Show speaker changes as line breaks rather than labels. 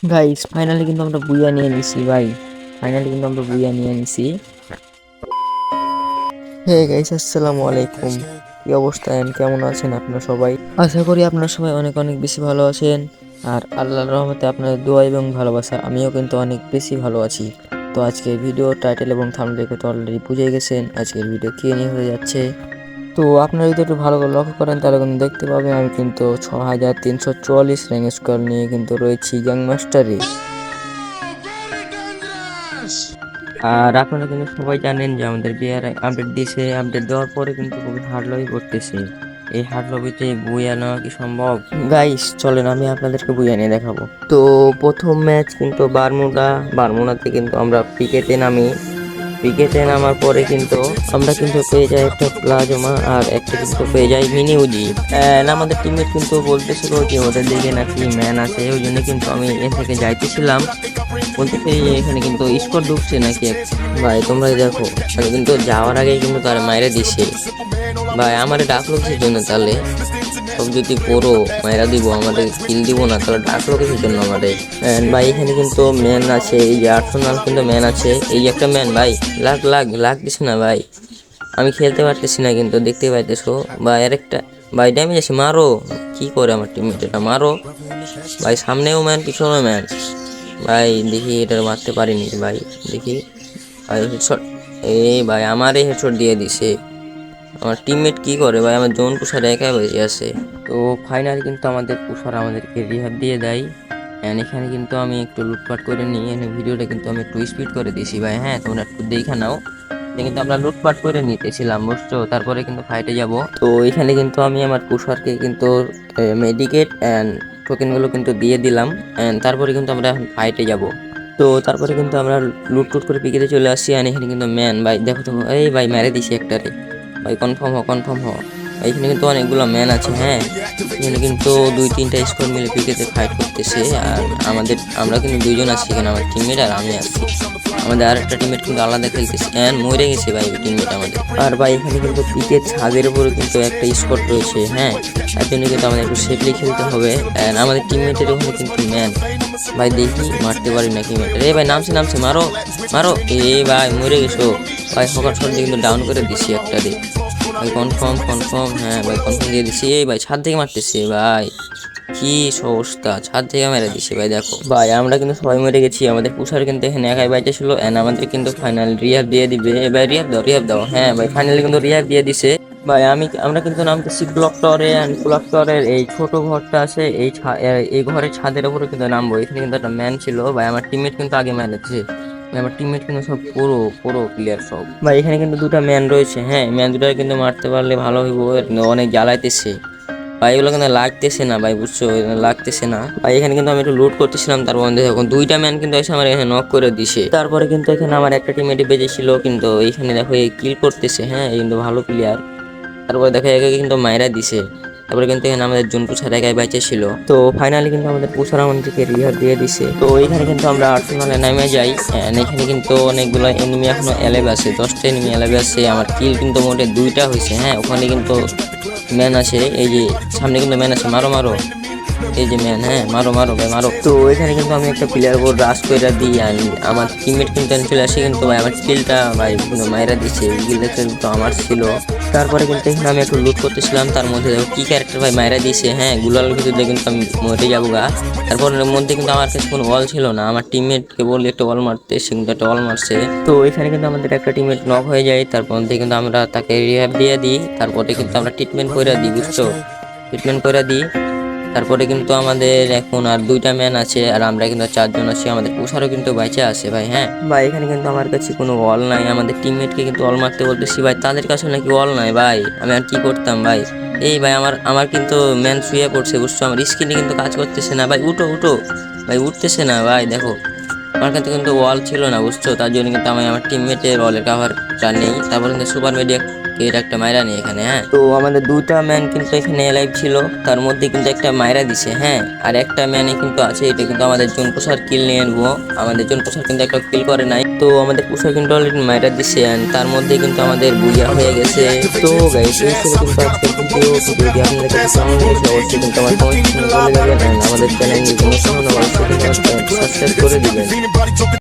Guys finally কিন্তু আমরা বুইয়া নিয়ে নিছি, ভাই। ফাইনালি কিন্তু আমরা বুইয়া নিয়ে নিছি। হে গাইস আসসালামু আলাইকুম। কি অবস্থা কেমন আছেন আপনারা সবাই? আশা করি আপনারা সবাই অনেক অনেক বেশি ভালো আছেন। আর আল্লাহর রহমতে আপনাদের দোয়া এবং ভালোবাসা, আমিও কিন্তু অনেক বেশি ভালো আছি। তো আজকের ভিডিও টাইটেল এবং থাম্বনেল দেখে অলরেডি বুঝে গেছেন। আজকের ভিডিও কি নিয়ে হয়ে যাচ্ছে? তো আপনারা যদি একটু ভালো করে লক্ষ্য করেন, তাহলে কিন্তু দেখতে পাবেন আমি কিন্তু ছ হাজার তিনশো চুয়াল্লিশ র্যাঙ্ক স্কোর নিয়ে কিন্তু রয়েছি গ্যাং মাস্টারে আর আপনারা কিন্তু সবাই জানেন যে আমাদের বিয়ার আপডেট দিয়েছে। আপডেট দেওয়ার পরে কিন্তু খুবই হার্ড লবি করতেছে। এই হার্ড লবিতে বইয়া নেওয়া কি সম্ভব? গাইস চলেন আমি আপনাদেরকে বইয়া নিয়ে দেখাবো। তো প্রথম ম্যাচ কিন্তু বারমুডা। বারমুডাতে কিন্তু আমরা ক্রিকেটে নামি। ক্রিকেটে নামার পরে কিন্তু আমরা কিন্তু পেয়ে যাই একটা প্লাজমা আর একটা কিন্তু পেয়ে যাই মিনি উজি আমাদের টিমমেট কিন্তু বলতেছিল যে ওদের দিকে নাকি ম্যান আছে, ওই জন্য কিন্তু আমি এ থেকে যাইতেছিলাম। বলতেছে যে এখানে কিন্তু স্কোর ঢুকছে নাকি? ভাই, তোমরা দেখো কিন্তু যাওয়ার আগেই কিন্তু তার মায়েরা দিছে। ভাই, আমার ডাকলো কিসের জন্য তাহলে? সব যদি করো, মায়েরা দিব, আমাদের কিল দিব না, তাহলে ডাকলো কিসের জন্য আমাদের? ভাই, এখানে কিন্তু ম্যান আছে, এই যে আর্সেনাল কিন্তু ম্যান আছে। এই একটা ম্যান ভাই, লাগ লাগ, লাগতেছে না, ভাই। আমি খেলতে পারতেছি না কিন্তু, দেখতে পাইতেছো। বা এর একটা ভাই ড্যামেজ আছে, মারো। কি করে আমার টিমমেট এটা? মারো। ভাই, সামনেও ম্যান পিছনেও ম্যান ভাই, দেখি এটা মারতে পারিনি, ভাই, দেখি। ভাই হেডশট এই ভাই, আমারই হেডশট দিয়ে দিছে। আমার টিমমেট কি করে? ভাই, আমার জোন পুষার একাই বেঁচে আছে। তো ফাইনাল কিন্তু আমাদের পুষার আমাদেরকে রিহাব দিয়ে দেয়। অ্যান্ড এখানে কিন্তু আমি একটু লুটপাট করে নিই। এখানে ভিডিওটা কিন্তু আমি একটু স্পিড করে দিয়েছি ভাই হ্যাঁ তোমরা একটু দেখে নাও। কিন্তু আমরা লুটপাট করে নিতেছিলাম, বুঝছ? তারপরে কিন্তু ফাইটে যাব। তো এখানে কিন্তু আমি আমার পুষারকে কিন্তু মেডিকেট অ্যান্ড টোকেনগুলো কিন্তু দিয়ে দিলাম। অ্যান্ড তারপরে কিন্তু আমরা এখন ফাইটে যাব। তো তারপরে কিন্তু আমরা লুট টুট করে পিকেতে চলে আসছি। আর এখানে কিন্তু ম্যান ভাই, দেখো তো, এই ভাই, মেরে দিছি একটারে। ভাই কনফার্ম হ কনফার্ম হ এখানে কিন্তু অনেকগুলো ম্যান আছে হ্যাঁ? এখানে কিন্তু দুই, তিনটা স্কোর মিলে পিকেতে ফাইট করতেছে, আর আমাদের, আমরা কিন্তু দুইজন আছি এখানে, আমার টিমমেট আর আমি আছি। আমাদের আর একটা টিমমেট কিন্তু আলাদা খেলতেছে অ্যান্ড মরে গেছে ভাই টিমমেট আমাদের। আর ভাই, এখানে কিন্তু পিকের ছাদের উপরে কিন্তু একটা স্কোর রয়েছে হ্যাঁ? তার জন্য কিন্তু আমাদের একটু সেফলি খেলতে হবে অ্যান্ড আমাদের টিমমেটের ওখানে কিন্তু ম্যান ভাই, দেখি, মারতে পারি নাকি ম্যাটার এ ভাই, নামছে নামছে, মারো মারো। এ ভাই, মরে গেছো। ভাই, হকার শট কিন্তু ডাউন করে দিছি একটা দিয়ে। ভাই কনফার্ম কনফার্ম হ্যাঁ ভাই কনফার্ম দিয়ে দিছি। এই ভাই, ছাদ থেকে মারতেছে, ভাই। কি অবস্থা? ছাদ থেকে মেরে দিছে ভাই, দেখো। ভাই, আমরা কিন্তু সবাই মরে গেছি। আমাদের পুষার কিন্তু এখানে একাই বাইচে ছিল এন্ড আমাদের কিন্তু ফাইনাল রিহাব দিয়ে দিবে। ভাই রিহাব দাও রিহাব দাও। হ্যাঁ ভাই ফাইনালি কিন্তু রিহাব দিয়ে দিছে। ভাই, আমি, আমরা কিন্তু নামতেছি ব্লক টরে অ্যান্ড ব্লক টরের এই ছোট ঘরটা আছে। এই এই ঘরের ছাদের উপরে কিন্তু নামবো। এখানে কিন্তু একটা ম্যান ছিল। ভাই, আমার টিমমেট কিন্তু আগে মেরেছে আমার টিমমেট কিন্তু সব পুরো পুরো প্লেয়ার সব। ভাই, এখানে কিন্তু দুটো ম্যান রয়েছে হ্যাঁ? ম্যান দুটো কিন্তু মারতে পারলে ভালো হইব অনেক জ্বালাইতেছে। ভাই, এগুলো কিন্তু লাগতেছে না ভাই, বুঝছ? লাগতেছে না। ভাই, এখানে কিন্তু আমি একটু লুট করতেছিলাম, তার মধ্যে এখন দুইটা ম্যান কিন্তু এসে আমার এখানে নক করে দিছে। তারপরে কিন্তু এখানে আমার একটা টিমেটে বেজেছিল কিন্তু এইখানে দেখো, এই কিল করতেছে হ্যাঁ? এই কিন্তু ভালো প্লেয়ার তারপরে দেখো একে কিন্তু মাইরা দিছে। তারপরে কিন্তু এখানে আমাদের জুন পুষার একাই বাইচে ছিল। তো ফাইনালি কিন্তু আমাদের পুষার আমাদেরকে রিহার দিয়ে দিছে। তো এইখানে কিন্তু আমরা আর্সেনালে নামে যাই। এখানে কিন্তু অনেকগুলো এনিমি এখনও এলেভ আছে। দশটা এনিমি এলেভ আছে। আমার কিল কিন্তু মোটে দুইটা হয়েছে। হ্যাঁ ওখানে কিন্তু ম্যান আছে। এই যে সামনে কিন্তু ম্যান আছে। মারো মারো। এই যে ম্যান হ্যাঁ মারো মারো ভাই, মারো। তো এখানে কিন্তু আমি একটা প্লেয়ার বোর্ড রাশ করে দিই, আর আমার টিমমেট কিন্তু এখানে চলে আসে, কিন্তু ভাই আমার স্কিলটা ভাই মায়েরা দিচ্ছে স্কিলটা কিন্তু আমার ছিল। তারপরে কিন্তু এখানে আমি একটু লুট করতেছিলাম, তার মধ্যে কি ক্যারেক্টার ভাই মায়েরা দিয়েছে হ্যাঁ গুলাল ভিতরে কিন্তু আমি মরে যাব গা। তারপর মধ্যে কিন্তু আমার কাছে কোনো ওয়াল ছিল না, আমার টিমমেটকে বললে একটা ওয়াল মারতে, সে কিন্তু একটা ওয়াল মারছে। তো এখানে কিন্তু আমাদের একটা টিমমেট নক হয়ে যায় তারপর কিন্তু আমরা তাকে রিহ্যাব দিয়ে দিই, তারপরে কিন্তু আমরা ট্রিটমেন্ট করে দিই, বুঝছ? ট্রিটমেন্ট করে দিই। তারপরে কিন্তু আমাদের এখন আর দুইটা ম্যান আছে, আর আমরা কিন্তু চারজন আছি, আমাদের পুষারও কিন্তু বাইচে আছে ভাই হ্যাঁ? ভাই, এখানে কিন্তু আমার কাছে কোনো ওয়াল নাই, আমাদের টিমমেটকে কিন্তু অল মারতে বলতেছি ভাই, তাদের কাছে নাকি অল নাই ভাই, আমি আর কি করতাম ভাই? এই ভাই, আমার আমার কিন্তু ম্যান শুয়ে পড়ছে, বুঝছ? আমার স্ক্রিনে কিন্তু কাজ করতেছে না, ভাই, উঠো উঠো। ভাই, উঠতেছে না ভাই, দেখো। আমার কাছে কিন্তু ওয়াল ছিল না, বুঝছ? তার জন্য কিন্তু আমি আমার টিমমেটের ওয়ালের কাভারটা নেই। তারপর কিন্তু সুপার মিডিয়া এর একটা মাইরা নেই এখানে হ্যাঁ? তো আমাদের দুইটা ম্যান কিন্তু এখানে লাইভ ছিল। তার মধ্যে কিন্তু একটা মাইরা দিছে হ্যাঁ? আর একটা ম্যানে কিন্তু আছে, এটা কিন্তু আমাদের জোন পোষার কিল নিয়ে নেব। আমাদের জোন পোষার কিন্তু একটা কিল করে নাই। তো আমাদের পোষার কিন্তু অলরেডি মাইরা দিছে তার মধ্যে কিন্তু আমাদের বুঝা হয়ে গেছে। তো গাইস এই ছিল কিন্তু আজকের ভিডিও কিন্তু আমার আমাদের চ্যানেল সাবস্ক্রাইব করে দিবেন।